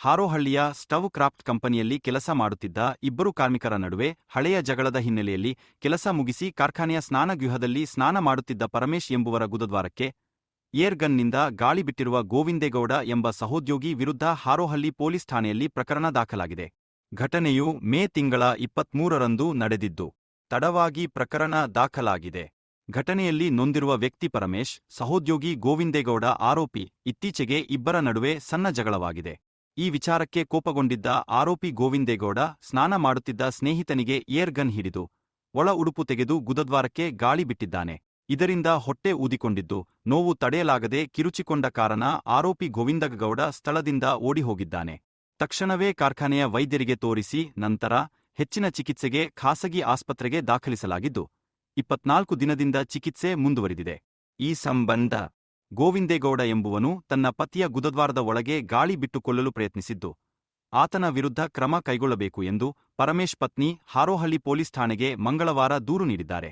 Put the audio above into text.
ಹಾರೋಹಳ್ಳಿಯ stove craft ಕಂಪನಿಯಲ್ಲಿ ಕೆಲಸ ಮಾಡುತ್ತಿದ್ದ ಇಬ್ಬರು ಕಾರ್ಮಿಕರ ನಡುವೆ ಹಳೆಯ ಜಗಳದ ಹಿನ್ನೆಲೆಯಲ್ಲಿ ಕೆಲಸ ಮುಗಿಸಿ ಕಾರ್ಖಾನೆಯ ಸ್ನಾನಗೃಹದಲ್ಲಿ ಸ್ನಾನ ಮಾಡುತ್ತಿದ್ದ ಪರಮೇಶ್ ಎಂಬುವರ ಗುದದ್ವಾರಕ್ಕೆ ಏರ್ಗನ್ನಿಂದ ಗಾಳಿ ಬಿಟ್ಟಿರುವ ಗೋವಿಂದೇಗೌಡ ಎಂಬ ಸಹೋದ್ಯೋಗಿ ವಿರುದ್ಧ ಹಾರೋಹಳ್ಳಿ ಪೊಲೀಸ್ ಠಾಣೆಯಲ್ಲಿ ಪ್ರಕರಣ ದಾಖಲಾಗಿದೆ. ಘಟನೆಯು ಮೇ ತಿಂಗಳ ಇಪ್ಪತ್ಮೂರರಂದು ನಡೆದಿದ್ದು, ತಡವಾಗಿ ಪ್ರಕರಣ ದಾಖಲಾಗಿದೆ. ಘಟನೆಯಲ್ಲಿ ನೊಂದಿರುವ ವ್ಯಕ್ತಿ ಪರಮೇಶ್, ಸಹೋದ್ಯೋಗಿ ಗೋವಿಂದೇಗೌಡ ಆರೋಪಿ ಇತ್ತೀಚೆಗೆ ಇಬ್ಬರ ನಡುವೆ ಸಣ್ಣ ಜಗಳವಾಗಿದೆ. ಈ ವಿಚಾರಕ್ಕೆ ಕೋಪಗೊಂಡಿದ್ದ ಆರೋಪಿ ಗೋವಿಂದೇಗೌಡ ಸ್ನಾನ ಮಾಡುತ್ತಿದ್ದ ಸ್ನೇಹಿತನಿಗೆ ಏರ್ ಗನ್ ಹಿಡಿದು ಒಳ ಉಡುಪು ತೆಗೆದು ಗುದದ್ವಾರಕ್ಕೆ ಗಾಳಿ ಬಿಟ್ಟಿದ್ದಾನೆ. ಇದರಿಂದ ಹೊಟ್ಟೆ ಊದಿಕೊಂಡಿದ್ದು, ನೋವು ತಡೆಯಲಾಗದೆ ಕಿರುಚಿಕೊಂಡ ಕಾರಣ ಆರೋಪಿ ಗೋವಿಂದಗೌಡ ಸ್ಥಳದಿಂದ ಓಡಿಹೋಗಿದ್ದಾನೆ. ತಕ್ಷಣವೇ ಕಾರ್ಖಾನೆಯ ವೈದ್ಯರಿಗೆ ತೋರಿಸಿ ನಂತರ ಹೆಚ್ಚಿನ ಚಿಕಿತ್ಸೆಗೆ ಖಾಸಗಿ ಆಸ್ಪತ್ರೆಗೆ ದಾಖಲಿಸಲಾಗಿದ್ದು, ಇಪ್ಪತ್ನಾಲ್ಕು ದಿನದಿಂದ ಚಿಕಿತ್ಸೆ ಮುಂದುವರಿದಿದೆ. ಈ ಸಂಬಂಧ ಗೋವಿಂದೇಗೌಡ ಎಂಬುವನು ತನ್ನ ಪತಿಯ ಗುದದ್ವಾರದ ಒಳಗೆ ಗಾಳಿ ಬಿಟ್ಟುಕೊಳ್ಳಲು ಪ್ರಯತ್ನಿಸಿದ್ದು. ಆತನ ವಿರುದ್ಧ ಕ್ರಮ ಕೈಗೊಳ್ಳಬೇಕು ಎಂದು ಪರಮೇಶ್ ಪತ್ನಿ ಹಾರೋಹಳ್ಳಿ ಪೊಲೀಸ್ ಠಾಣೆಗೆ ಮಂಗಳವಾರ ದೂರು ನೀಡಿದ್ದಾರೆ.